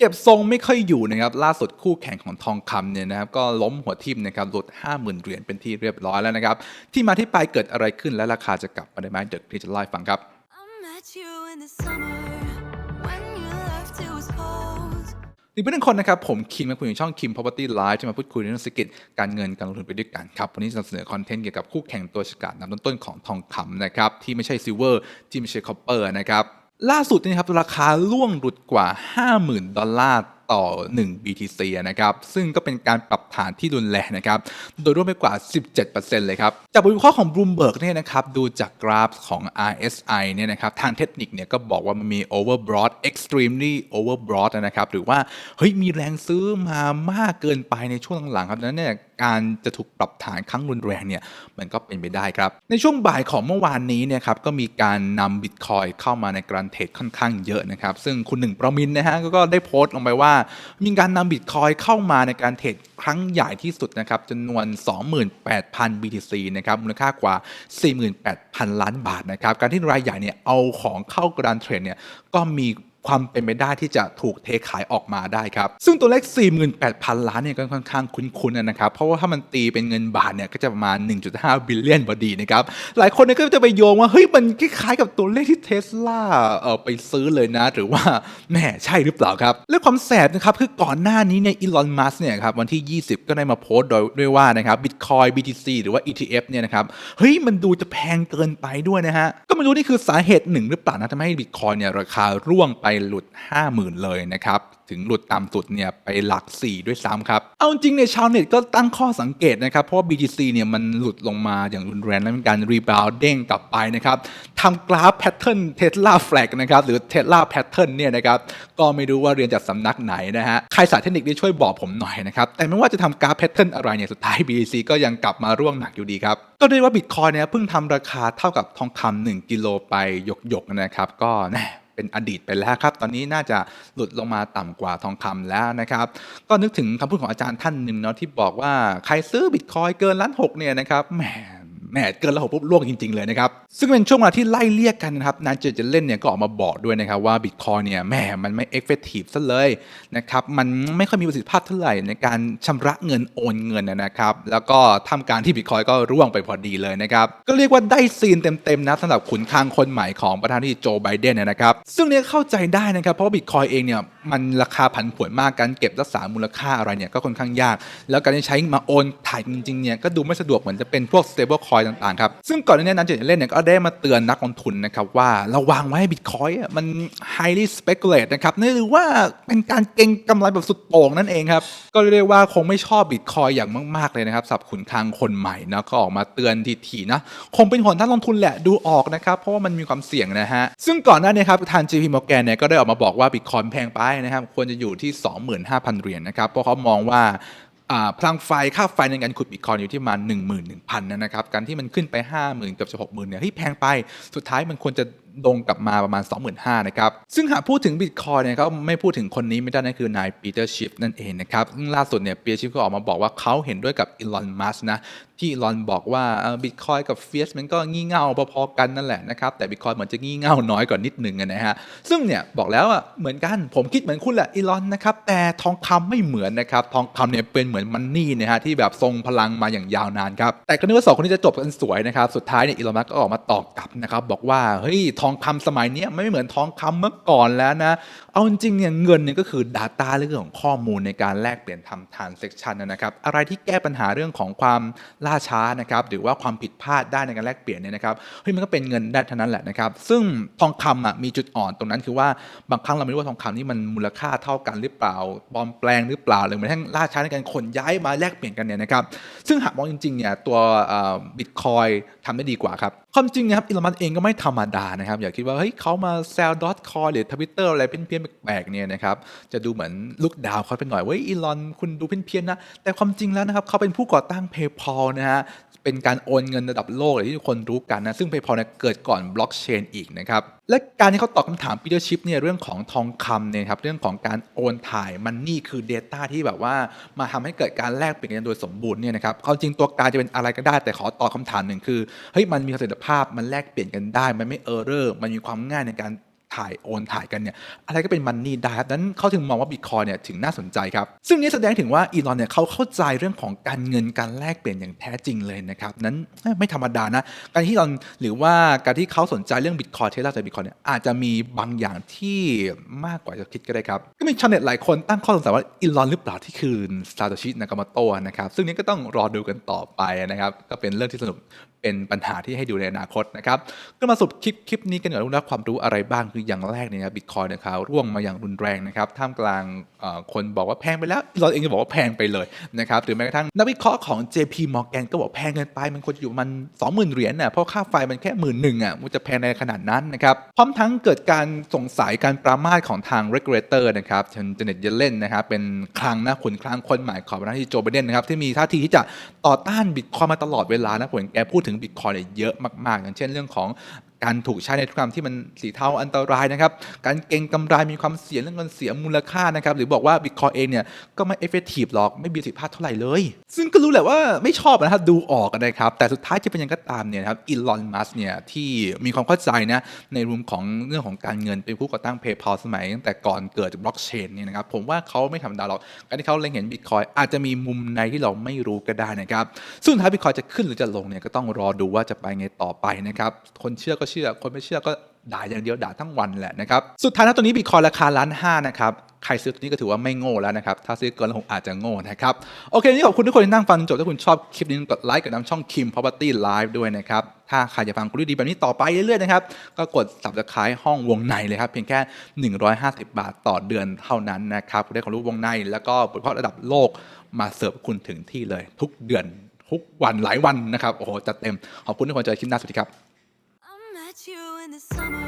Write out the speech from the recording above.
เก็บทรงไม่ค่อยอยู่นะครับล่าสุดคู่แข่งของทองคำเนี่ยนะครับก็ล้มหัวทิ่มนะครับหลุด50,000เหรียญเป็นที่เรียบร้อยแล้วนะครับ ที่มาที่ไปเกิดอะไรขึ้นและราคาจะกลับมาได้ไหมเดี๋ยวพี่จะเล่าให้ฟังครับ I met you in the summer when you left it was cold. อีกเพื่อนคนนะครับ ผมคิมและคุณอยู่ช่องคิม property live จะมาพูดคุยเรื่องเศรษฐกิจการเงินการลงทุนไปด้วยกันครับ วันนี้จะนำเสนอคอนเทนต์เกี่ยวกับคู่แข่งตัวฉกาจนำต้นๆของทองคำนะครับที่ไม่ใช่ซิลเวอร์ที่ไม่ใช่คอปเปอร์นะครับ ล่าสุดนี่นะครับราคาล่วงหลุดกว่า 50,000 ดอลลาร์ ต่อ 1 BTC นะครับ ซึ่งก็เป็นการปรับฐานที่รุนแรงนะครับ โดยรวมไปกว่า 17%เลยครับ จากบทวิเคราะห์ของ Bloomberg เนี่ยนะครับ ดูจากกราฟของ RSI เนี่ยนะครับ ทางเทคนิคเนี่ยก็บอกว่ามันมี overbought extremely overbought นะครับ หรือว่า เฮ้ย มีแรงซื้อมามากเกินไปในช่วงหลังๆครับดังนั้นเนี่ยการจะถูกปรับฐานครั้งรุนแรงเนี่ยมันก็เป็นไปได้ครับ ในช่วงบ่ายของเมื่อวานนี้เนี่ยครับก็มีการนำบิตคอยเข้ามาในการเทรดค่อนข้างเยอะนะครับ ซึ่งคุณหนึ่งประมินนะฮะก็ได้โพสต์ลงไปว่ามีการนำบิตคอยเข้ามาในการเทรดครั้งใหญ่ที่สุดนะครับจำนวน 28,000 BTC นะครับมูลค่ากว่า 48,000 ล้านบาทนะครับการที่รายใหญ่เนี่ยเอาของเข้ากระดานเทรดเนี่ยก็มี ความเป็นไปได้ที่จะถูกเทขายออกมาได้ครับ ซึ่งตัวเลข 48,000 ล้านเนี่ยก็ค่อนข้างคุ้นๆนะครับ เพราะว่าถ้ามันตีเป็นเงินบาทเนี่ยก็จะประมาณ 1.5 บิลเลียนพอดีนะครับ หลายคนเนี่ยก็จะไปโยงว่า เฮ้ย มันคล้ายๆกับตัวเลขที่เทสลาเออไปซื้อเลยนะ หรือว่าแหม่ใช่หรือเปล่าครับเรื่องความแสบนะครับ คือก่อนหน้านี้เนี่ยอีลอนมัสเนี่ยครับวันที่ 20 ก็ได้มาโพสต์โดยด้วยว่านะครับบิตคอย BTC หรือว่า ETF เนี่ยนะครับเฮ้ยมันดูจะแพงเกินไปด้วยนะฮะก็ไม่รู้นี่คือสาเหตุหนึ่งหรือเปล่านะทำให้บิตคอยเนี่ยราคาร่วงไปหลุด 50,000 เลยนะครับ ถึงหลุดต่ำสุดเนี่ยไปหลัก 4 ด้วยซ้ำครับ เอาจริงเนี่ยชาวเน็ตก็ตั้งข้อสังเกตนะครับ เพราะว่า BTC เนี่ยมันหลุดลงมาอย่างรุนแรงและมีการรีบาวเด้งกลับไปนะครับทำกราฟแพทเทิร์นเทสลาแฟลกนะครับ หรือเทสลาแพทเทิร์นเนี่ยนะครับ ก็ไม่รู้ว่าเรียนจากสำนักไหนนะฮะ ใครสายเทคนิคได้ช่วยบอกผมหน่อยนะครับ แต่ไม่ว่าจะทำกราฟแพทเทิร์นอะไรเนี่ยสุดท้าย BTC ก็ยังกลับมาร่วงหนักอยู่ดีครับก็เรียกว่าบิตคอยเนี่ยเพิ่งทำราคาเท่ากับทองคำหนึ่งกิโลไปหยกๆนะครับก็แน่ เป็นอดีตไปแล้วครับ ตอนนี้น่าจะหลุดลงมาต่ำกว่าทองคำแล้วนะครับ ก็นึกถึงคำพูดของอาจารย์ท่านหนึ่งเนาะที่บอกว่าใครซื้อบิตคอยเกินล้านหกเนี่ยนะครับแหม แหมเกินล้านหกปุ๊บล่วงจริง ๆ เลยนะครับ ซึ่งเป็นช่วงเวลาที่ไล่เรียกกันนะครับนายเจเจเล่นเนี่ยก็ออกมาบอกด้วยนะครับว่าบิตคอยเนี่ยแหมมันไม่เอฟเฟกตีฟซะเลยนะครับมันไม่ค่อยมีประสิทธิภาพเท่าไหร่ในการชำระเงินโอนเงินนะครับ แล้วก็ทำการที่บิตคอยก็ร่วงไปพอดีเลยนะครับก็เรียกว่าได้ซีนเต็มๆนะสำหรับขุนคางคนใหม่ของประธานาธิบดีโจไบเดนเนยนะครับ ซึ่งเนี่ยเข้าใจได้นะครับเพราะบิตคอยเองเนี่ยมันราคาผันผวนมากการเก็บรักษามูลค่าอะไรเนี่ยก็ค่อนข้างยาก แล้วการใช้มาโอนถ่ายจริงๆเนี่ยก็ดูไม่สะดวกเหมือนจะเป็นพวก stable coin ต่างๆครับ ซึ่งก่อนหน้านี้นั้นเจเล่นเนี่ยก็ได้มาเตือนนักลงทุนนะครับว่าระวังไว้บิตคอยมัน highly speculate นะครับนั่นหรือว่าเป็นการเก็งกำไรแบบสุดโต่งนั่นเองครับ ก็เรียกว่าคงไม่ชอบบิตคอยอย่างมาก ๆเลยนะครับสับขุนคางคนใหม่นะก็ออกมาเตือนทีๆนะคงเป็นผลท่านลงทุนแหละดูออกนะครับเพราะว่ามันมีความเสี่ยงนะฮะซึ่งก่อนหน้านี้ครับทาง JP Morgan เนี่ยก็ได้ออกมาบอกว่าบิตคอยแพงไปนะครับควรจะอยู่ที่ 25,000เหรียญนะครับเพราะเขามองว่า พลังไฟค่าไฟในการขุดบิตคอยน์อยู่ที่ประมาณ1 1 0 0 0นะครับการที่มันขึ้นไป 50,000เกือบจะ60,000เนี่ยเฮ้ยแพงไปสุดท้ายมันควรจะ ลงกลับมาประมาณ 25,000นะครับ ซึ่งหากพูดถึงบิตคอยเนี่ยเขาไม่พูดถึงคนนี้ไม่ได้นั่นคือนายปีเตอร์ชิฟนั่นเองนะครับซึ่งล่าสุดเนี่ยปีเตอร์ชิฟก็ออกมาบอกว่าเขาเห็นด้วยกับอีลอนมัสนะที่อีลอนบอกว่าบิตคอยกับเฟียสมันก็งี่เง่าพอๆกันนั่นแหละนะครับแต่บิตคอยเหมือนจะงี่เง่าน้อยกว่านิดหนึ่งนะฮะซึ่งเนี่ยบอกแล้วอะเหมือนกันผมคิดเหมือนคุณแหละอีลอนนะครับแต่ทองคำไม่เหมือนนะครับทองคำเนี่ยเป็นเหมือนมันนี่นะฮะที่แบบทรงพลังมาอย่างยาวนานครับแต่ก็นึกว่าสองคนนี้จะจบกันสวยนะครับสุดท้ายเนี่ยอีลอนมัสก็ออกมาตอบกลับนะครับบอกว่าเฮ้ยทองคำสมัยนี้ไม่เหมือนทองคำเมื่อก่อนแล้วนะ เอาจริงๆเนี่ยเงินเนี่ยก็คือ Data เรื่องของข้อมูลในการแลกเปลี่ยนทำ transaction นะครับ อะไรที่แก้ปัญหาเรื่องของความล่าช้านะครับหรือว่าความผิดพลาดได้ในการแลกเปลี่ยนเนี่ยนะครับเฮ้ยมันก็เป็นเงินได้เท่านั้นแหละนะครับ ซึ่งทองคำอะมีจุดอ่อนตรงนั้นคือว่าบางครั้งเราไม่รู้ว่าทองคำนี่มันมูลค่าเท่ากันหรือเปล่าปลอมแปลงหรือเปล่าหรือแม้กระทั่งล่าช้าในการขนย้ายมาแลกเปลี่ยนกันเนี่ยนะครับซึ่งหากมองจริงๆเนี่ยตัวบิตคอยทำได้ดีกว่าครับความจริงนะครับอีลมัสเองก็ไม่ธรรมดานะครับอย่าคิดว่าเฮ้ยเขามาแซลดอทคอยหรือทวิตเตอร์อะไรเพี้ยนๆแปลกๆเนี่ยนะครับจะดูเหมือนลูกดาวเขาเป็นหน่อยเว้ยอีลอนคุณดูเพี้ยนๆนะแต่ความจริงแล้วนะครับเขาเป็นผู้ก่อตั้ง PayPal นะฮะเป็นการโอนเงินระดับโลกเลยที่ทุกคนรู้กันนะซึ่ง PayPal เนี่ยเกิดก่อนบล็อกเชนอีกนะครับ และการที่เขาตอบคำถามปีเตอร์ชิพเนี่ยเรื่องของทองคำเนี่ยครับเรื่องของการโอนถ่ายมันนี่คือ Data ที่แบบว่ามาทำให้เกิดการแลกเปลี่ยนกันโดยสมบูรณ์เนี่ยนะครับความจริงตัวการจะเป็นอะไรก็ได้ แต่ขอตอบคำถามหนึ่งคือเฮ้ยมันมีประสิทธิภาพมันแลกเปลี่ยนกันได้ มันไม่เออร์เรอร์มันมีความง่ายในการ ถ่ายโอนถ่ายกันเนี่ยอะไรก็เป็นมันนี่ได้ครับนั้นเขาถึงมองว่าบิตคอยเนี่ยถึงน่าสนใจครับ ซึ่งนี้แสดงถึงว่าอีลอนเนี่ยเขาเข้าใจเรื่องของการเงินการแลกเปลี่ยนอย่างแท้จริงเลยนะครับนั้นไม่ธรรมดานะการที่อีลอนหรือว่าการที่เขาสนใจเรื่องบิตคอยเทสลาจากบิตคอยเนี่ยอาจจะมีบางอย่างที่มากกว่าจะคิดก็ได้ครับก็มีชาวเน็ตหลายคนตั้งข้อสงสัยว่าอีลอนหรือเปล่าที่คือซาโตชินากา m โตะนะครับซึ่งนี้ก็ต้องรอดูกันต่อไปนะครับก็เป็นเรื่องที่สนุกเป็นปัญหาที่ให้ดูในอนาคตนะครับก็มาสรุปคลิปคลิปนี้กันก่อนว่าได้ความรู้อะไรบ้างคืออย่างแรกเนี่ยบิตคอยนะครับร่วงมาอย่างรุนแรงนะครับท่ามกลางคนบอกว่าแพงไปแล้วอีลอนเองก็บอกว่าแพงไปเลยนะครับหรือแม้กระทั่งนักวิเคราะห์ของ JP Morgan ก็บอกแพงเกินไปมันควรจะอยู่มัน20,000เหรียญน่ะเพราะค่าไฟมันแค่หมื่นหนึ่งอะมันจะแพงในขนาดนั้นนะครับพร้อมทั้งเกิดการสงสัยการปรามาสของทาง regulator นะครับเช่นเจเน็ตเยเลนนะครับเป็นคลังนะขุนคลังคนใหม่ของประธานาธิบดีโจไบเดนนะครับที่มีท่าทีที่จะต่อต้านบิตคอยมาตลอดเวลานะผมแกพูดถึงบิตคอยเนี่ยเยอะมากๆ อย่างเช่นเรื่องของ การถูกใช้ในธุรกรรมที่มันสีเทาอันตรายนะครับ การเก็งกำไรมีความเสี่ยงเรื่องเงินเสียมูลค่านะครับ หรือบอกว่าบิตคอยเองเนี่ยก็ไม่เอฟเฟกตีฟหรอกไม่มีประสิทธิภาพเท่าไหร่เลย ซึ่งก็รู้แหละว่าไม่ชอบนะครับดูออกนะครับ แต่สุดท้ายจะเป็นยังไงก็ตามเนี่ยครับอีลอนมัสเนี่ยที่มีความเข้าใจนะในรูมของเรื่องของการเงินเป็นผู้ก่อตั้ง PayPal สมัยตั้งแต่ก่อนเกิดบล็อกเชนเนี่ยนะครับผมว่าเขาไม่ธรรมดาหรอกการที่เขาเล็งเห็นบิตคอยอาจจะมีมุมในที่เราไม่รู้ก็ได้นะครับซึ่งสุดท้ายบิตคอยจะขึ้นหรือจะลงเนี่ยก็ต้องรอดูว่าจะไปไงต่อไปนะครับคนเชื่อก็เชชื่อ คนไม่เชื่อก็ด่าอย่างเดียวด่าทั้งวันแหละนะครับ สุดท้ายนะตัวนี้บิตคอยราคาล้านห้านะครับ ใครซื้อตัวนี้ก็ถือว่าไม่โง่แล้วนะครับ ถ้าซื้อเกินแล้วคงอาจจะโง่นะครับ โอเค นี่ขอบคุณทุกคนที่นั่งฟังจนจบ ถ้าคุณชอบคลิปนี้กดไลค์กดน้ำช่อง Kim Property Live ด้วยนะครับ ถ้าใครอยากฟังคุณดีแบบนี้ต่อไปเรื่อยๆนะครับ ก็กด subscribe ห้องวงในเลยครับ เพียงแค่ 150 บาทต่อเดือนเท่านั้นนะครับคุณได้ความรู้วงใน แล้วก็บทเพาะระดับโลกมาเสิร์ฟคุณถึงที่เลย ทุกเดือนทุกวันหลายวันนะครับโอ้โหจัดเต็มขอบคุณทุกคนเจอคลิปหน้าสวัสดีครับ this summer.